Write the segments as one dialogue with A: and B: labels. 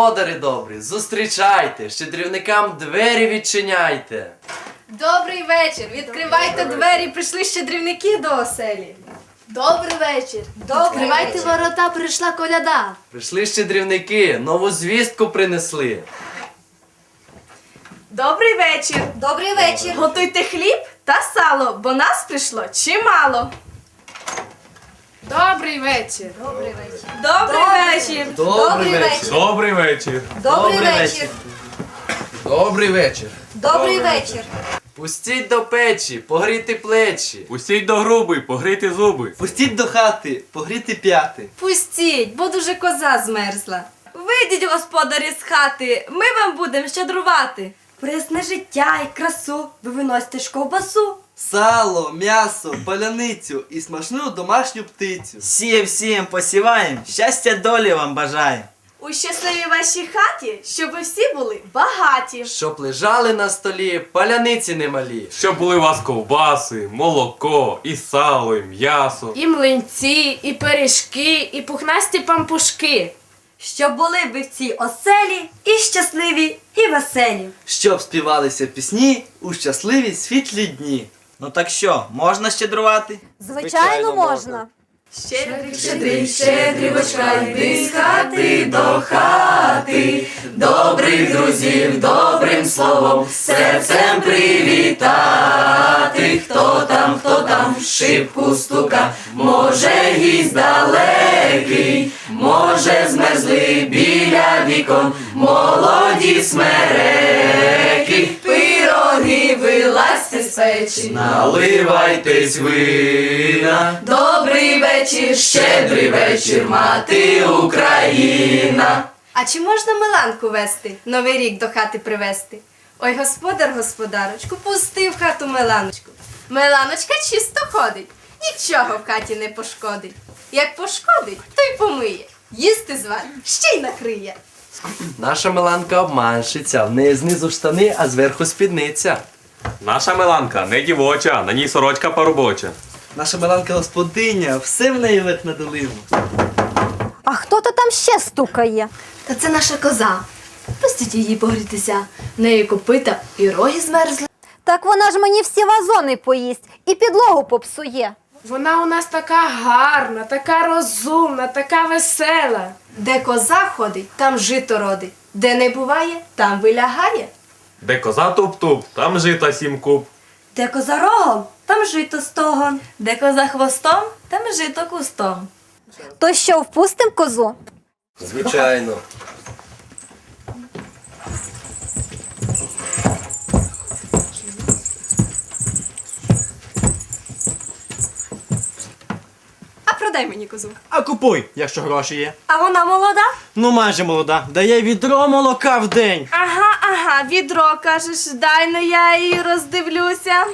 A: Господарі добрі, зустрічайте, щедрівникам двері відчиняйте.
B: Добрий вечір. Відкривайте двері, прийшли щедрівники до оселі. Добрий вечір. Відкривайте ворота, прийшла коляда.
A: Прийшли щедрівники, нову звістку принесли.
B: Добрий вечір. Добрий вечір. Готуйте хліб та сало, бо нас прийшло чимало. Добрий вечір. Добрий вечір. Добрий вечір.
A: Добрий вечір.
C: Добрий вечір.
B: Добрий
A: вечір. Добрий вечір.
B: Добрий вечір.
A: Пустіть до печі, погріти плечі.
C: Пустіть до груби, погріти зуби.
D: Пустіть до хати, погріти п'яти.
B: Пустіть, бо дуже коза змерзла. Вийдіть, господарі, з хати, ми вам будемо щедрувати. Пресне життя і красу, ви виносите ж ковбасу.
D: Сало, м'ясо, паляницю і смачну домашню птицю.
E: Сіє всім посіваєм, щастя долі вам бажаєм.
B: У щасливій вашій хаті, щоб ви всі були багаті.
A: Щоб лежали на столі паляниці немалі.
C: Щоб були у вас ковбаси, молоко, і сало, і м'ясо.
F: І млинці, і пиріжки, і пухнасті пампушки.
B: Щоб були ви в цій оселі і щасливі, і веселі.
D: Щоб співалися пісні у щасливі світлі дні.
E: Ну так що, можна щедрувати?
B: Звичайно, можна. Щедрик, щедрик, щедрівочка, йди з хати до хати, добрих друзів, добрим словом, серцем привітати. Хто там, хто там в шибку стука, може гість далекий, може змерзли біля вікон, молоді смереки, печі.
A: Наливайтесь вина.
B: Добрий вечір, щедрий вечір, мати Україна. А чи можна Миланку вести, новий рік до хати привезти? Ой, господар, господарочку, пусти в хату Миланочку. Миланочка чисто ходить, нічого в хаті не пошкодить. Як пошкодить, то й помиє. Їсти зварить, ще й накриє.
A: Наша Миланка обманщиця, в неї знизу штани, а зверху спідниця.
C: Наша меланка не дівоча, на ній сорочка поробоча.
D: Наша Меланка господиня, все в неї верх на долину.
G: А хто то там ще стукає?
B: Та це наша коза. Пустіть її погрітися. В неї копита і роги змерзли.
G: Так вона ж мені всі вазони поїсть і підлогу попсує.
F: Вона у нас така гарна, така розумна, така весела.
B: Де коза ходить, там жито родить. Де не буває, там вилягає.
C: Де коза туп-туп, там жита сім куб.
B: Де коза рогом, там жито стогон. Де коза хвостом, там жито кустом.
G: То що, впустим козу?
A: Звичайно.
B: А мені козу.
H: А купуй, якщо гроші є.
B: А вона молода?
H: Ну майже молода. Дає відро молока в день.
B: Ага, ага, відро кажеш, дай ну я її роздивлюся.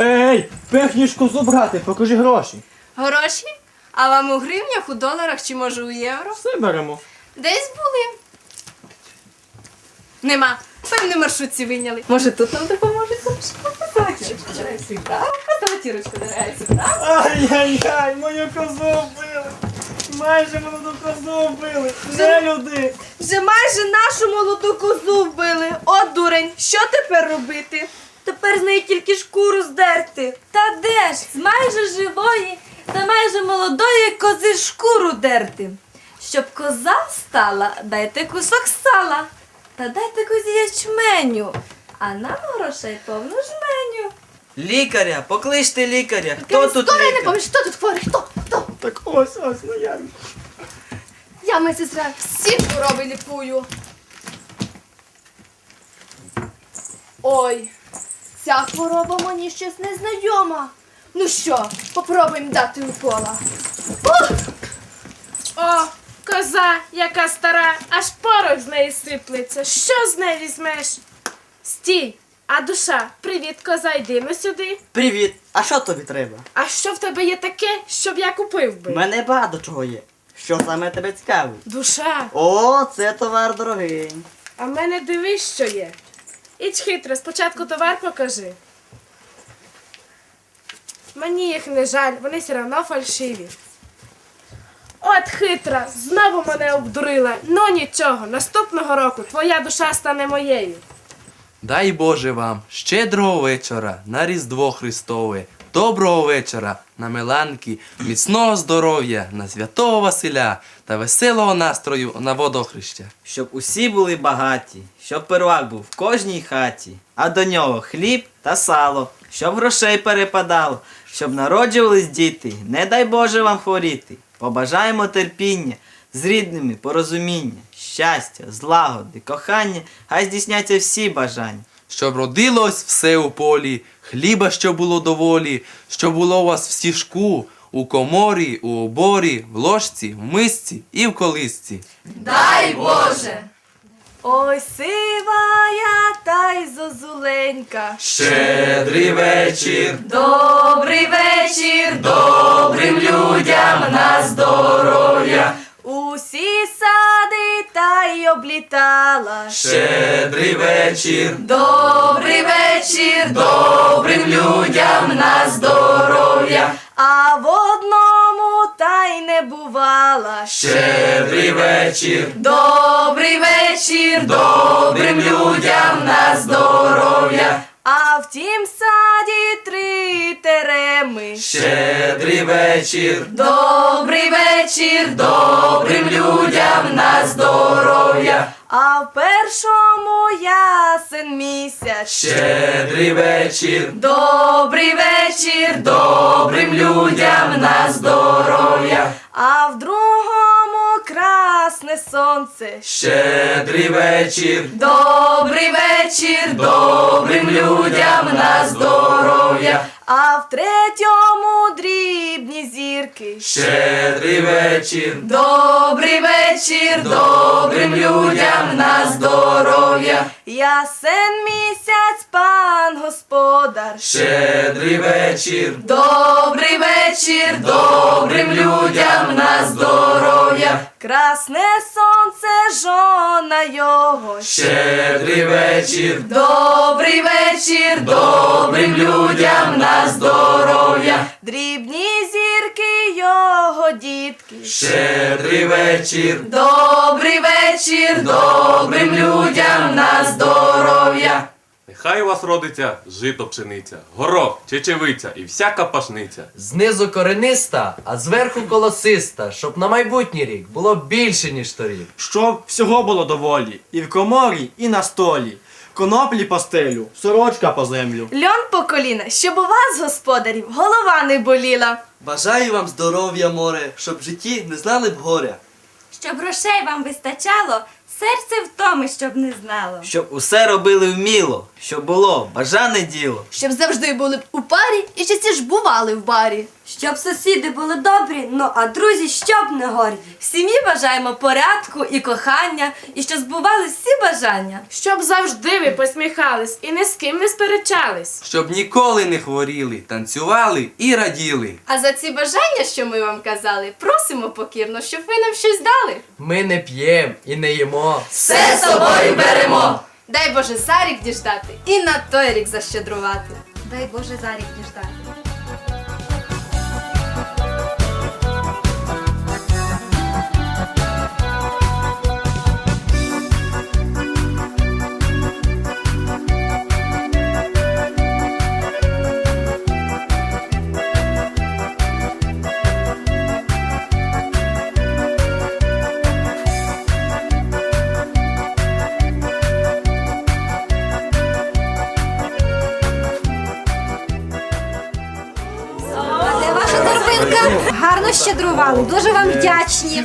H: Ей, пехніш козу брати, покажи гроші.
B: Гроші? А вам у гривнях, у доларах чи може у євро?
H: Все беремо.
B: Десь були. Нема. Певне маршрутці вийняли. Може тут нам допоможуть? Давайте
H: Ай-яй-яй, мою козу вбили. Майже молоду козу вбили. Де люди?
B: Вже майже нашу молоду козу вбили. О, дурень, що тепер робити? Тепер з неї тільки шкуру здерти. Та де ж? З майже живої та майже молодої кози шкуру дерти. Щоб коза стала, дайте кусок сала. Та дайте козі ячменю. А нам грошей повну жменю.
E: Лікаря, покличте лікаря. Хто тут
B: я не
E: лікар?
B: пам'ятаю, хто тут хворий? Хто? Хто?
H: Так ось, ось, ну я.
B: Я медсестра. Всі хвороби лікую. Ой, ця хвороба мені щось незнайома. Ну що, попробуємо дати укола. Ух!
F: О, коза, яка стара, аж порох з неї сиплеться. Що з неї візьмеш? Стій, а душа, привіт, коза, йдемо сюди.
H: Привіт. А що тобі треба?
F: А що в тебе є таке, щоб я купив би?
H: У мене багато чого є. Що саме тебе цікавить?
F: Душа,
H: О, це товар дорогий.
F: а в мене дивись, що є. Ідь хитро, спочатку товар покажи. Мені їх не жаль, вони все одно фальшиві. От хитра, знову мене обдурила. Ну нічого, наступного року твоя душа стане моєю.
A: Дай Боже вам щедрого вечора на Різдво Христове, доброго вечора на Меланки, міцного здоров'я на святого Василя та веселого настрою на водохреща.
E: Щоб усі були багаті, щоб первак був в кожній хаті, а до нього хліб та сало, щоб грошей перепадало, щоб народжувались діти, не дай Боже вам хворіти. Побажаємо терпіння, з рідними порозуміння, щастя, злагоди, кохання, хай здійсняться всі бажання.
A: Щоб родилось все у полі, хліба, що було доволі, що було у вас в стіжку, у коморі, у оборі, в ложці, в мисці і в колисці.
B: Дай Боже! Ой, сивая та й зозуленька.
A: Щедрий вечір,
B: Добрий вечір, добрим людям й облітала.
A: щедрий вечір,
B: Добрий вечір, добрим людям на здоров'я. А в одному та й не бувала.
A: щедрий вечір,
B: Добрий вечір, добрим людям на здоров'я. А в
A: щедрий вечір,
B: Добрий вечір, добрим людям на здоров'я. А в першому ясен місяць.
A: щедрий вечір,
B: Добрий вечір, добрим людям на здоров'я. А в другому красне сонце.
A: щедрий вечір,
B: Добрий вечір, добрим людям на здоров'я. А в третьому дрібні зірки.
A: щедрий вечір,
B: Добрий вечір, добрим людям на здоров'я. Ясен місяць, пан господар.
A: щедрий вечір,
B: Добрий вечір, добрим людям на здоров'я. Красне сонце, жона його.
A: щедрий вечір,
B: Добрий вечір, добрим людям на здоров'я. Дрібні дітки.
A: щедрий вечір,
B: Добрий вечір, добрим людям на здоров'я.
C: Нехай у вас родиться жито пшениця, горох, чечевиця і всяка пашниця.
A: Знизу корениста, а зверху колосиста, щоб на майбутній рік було більше, ніж торік.
H: Щоб всього було доволі. І в коморі, і на столі. Коноплі по стелю, сорочка по землю.
B: Льон по коліна, щоб у вас, господарів, голова не боліла.
D: Бажаю вам здоров'я, море, щоб в житті не знали б горя.
I: Щоб грошей вам вистачало, серце втоми, щоб не знало.
E: Щоб усе робили вміло, щоб було бажане діло.
B: Щоб завжди були б у парі і частіше бували в барі.
I: Щоб сусіди були добрі, ну а друзі, щоб не горді.
B: В сім'ї бажаємо порядку і кохання, і щоб збували всі бажання.
F: Щоб завжди ви посміхались і ні з ким не сперечались.
A: Щоб ніколи не хворіли, танцювали і раділи.
B: А за ці бажання, що ми вам казали, просимо покірно, щоб ви нам щось дали.
A: Ми не п'ємо і не їмо.
B: Все з собою беремо. Дай Боже за рік діждати і на той рік защедрувати.
I: Дай Боже за рік діждати.
G: Гарно щедрували. Дуже вам вдячні.